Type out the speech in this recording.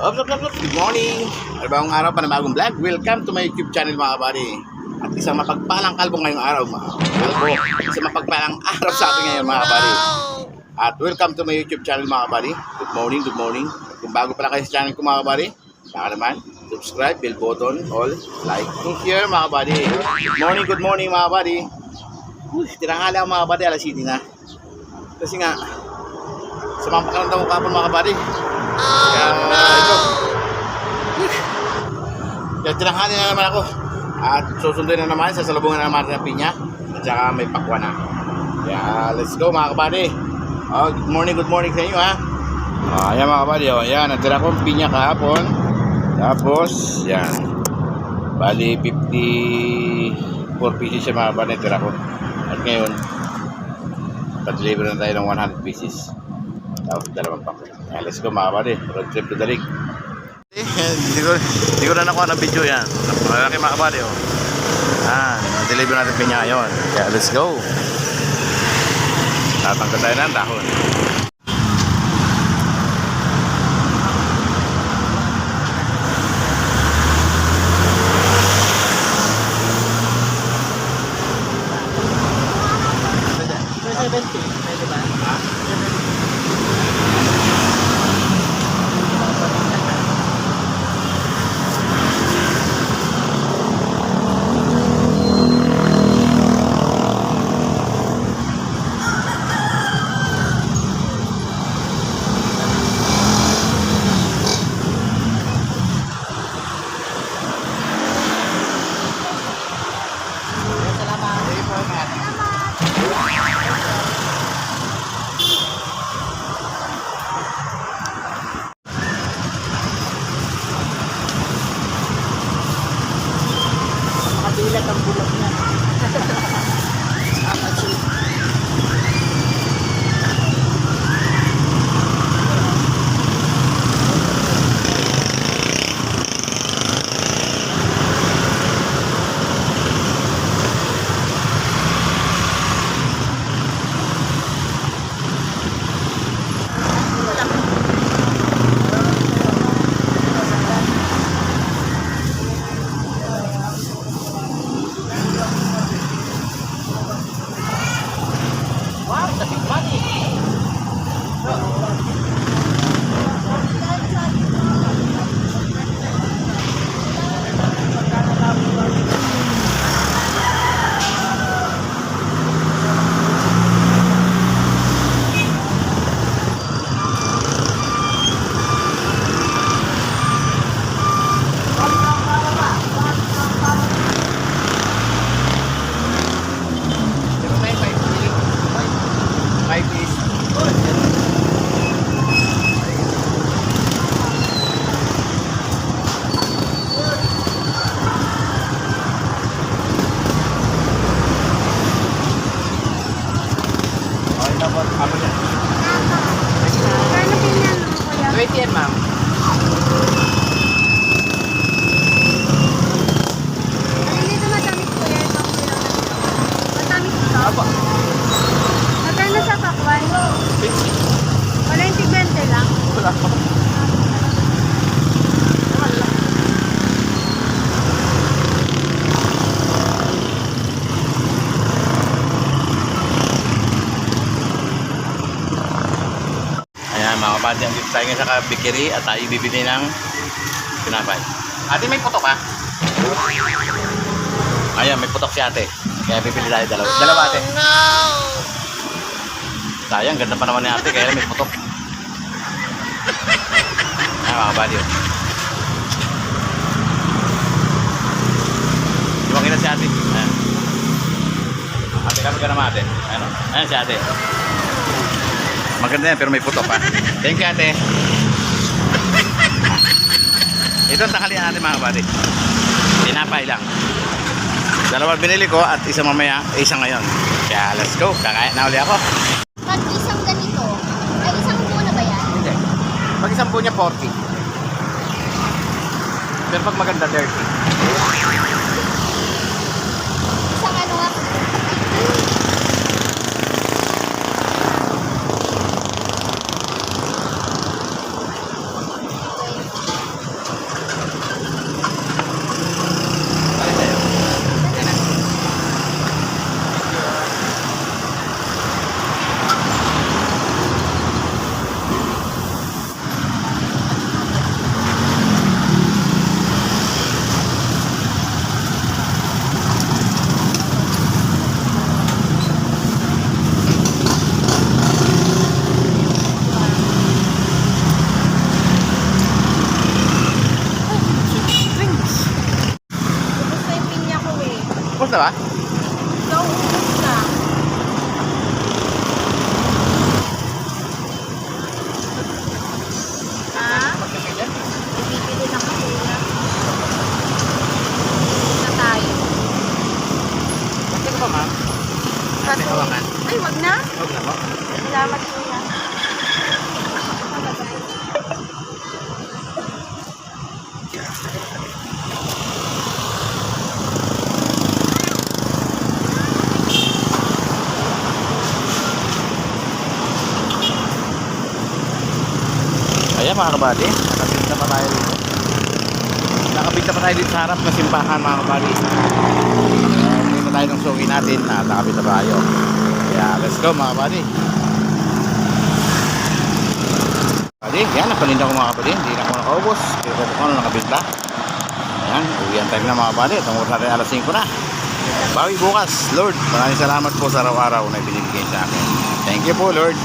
Up, up, up, up. Good morning! Arabang araw pa na bagong vlog. Welcome to my YouTube channel mga kabady. At isang mapagpalang kalbo ngayong araw mga kalbo. Isang mapagpalang araw sa atin ngayon mga kabady. At welcome to my YouTube channel mga kabady. Good morning, good morning. Kung bago pala kayo sa channel ko mga kabady, saka naman, subscribe, bell button, all, like, and share mga kabady. Good morning, good morning mga kabady. Uy, tinanghali ako mga kabady, alas 7 na. Kasi nga, sa mga pakaramdam ko kapon mga kabady, kaya, ito. Kaya tinanghali na naman ako. At susunduin na naman sa salubungan ng Marta Pinya. At saka may pakwa na. Kaya, let's go mga kabady. Oh, good morning, good morning sa inyo ha. Oh, ayan mga kabady. Oh, ayan, natira ko pinya kahapon. Tapos, yan. Bali, 54 pieces siya mga kabady. Natira ko. At ngayon, pa-deliver na tayo ng 100 pieces. Tapos dalawang pakwa. Ayan, let's go mga kabady. Road trip to. Hindi ko, hindi ko na nakuha ng video yan. Malaki mga kabady oh. Ah, deliver natin pinya ngayon. Kaya let's go. Tatanggal tayo ng dahon. Makabilat ang bulok niya. Mga kabady, ang dito tayo ngayon sa bikiri at tayo bibili ng pinapay. Ate, may putok ha? Ayan, may putok si ate. Kaya bibili tayo dalawa. Dalawa ate. Sayang, ganda pa naman ni ate, kaya may putok. Ayan mga kabady. oh. Di ba kita si ate? Ayan. Ate, kami ka naman ate. Ayan, oh. Ayan si ate. Maganda yan, pero may putok pa. Thank you, ate. Ito ang tanghalian natin mga kabady. Tinapay lang. Dalawa binili ko at isa mamaya, isa ngayon. Kaya let's go, kakain na uli ako. Pag isang ganito, ay isang buo na ba yan? Hindi. Pag isang buo niya 40. Pero pag maganda 30. Isang ano nga? Naubos na ba? Nauubos na. Ha? Bibili na kami na. Na tayo. Bakit ba, ma'am? Ay, wag na. Huwag na po. Salamat po na. Mga kabady, nakabinta pa tayo dito. Nakabinta pa tayo dito sa harap ng simbahan mga kabady. Uh, Hindi na tayo ng sugi natin at nakabinta pa tayo. Kaya let's go mga kabady. Kabady, yan, napaninda ko mga kabady. Hindi na ako nakaubos. Pero kung ano nakabinta. Ayan, uwian time na mga kabady. Tungkol natin alas 5 na. Bawi bukas, Lord. Maraming salamat po sa araw-araw na binibigay sa akin. Thank you po, Lord.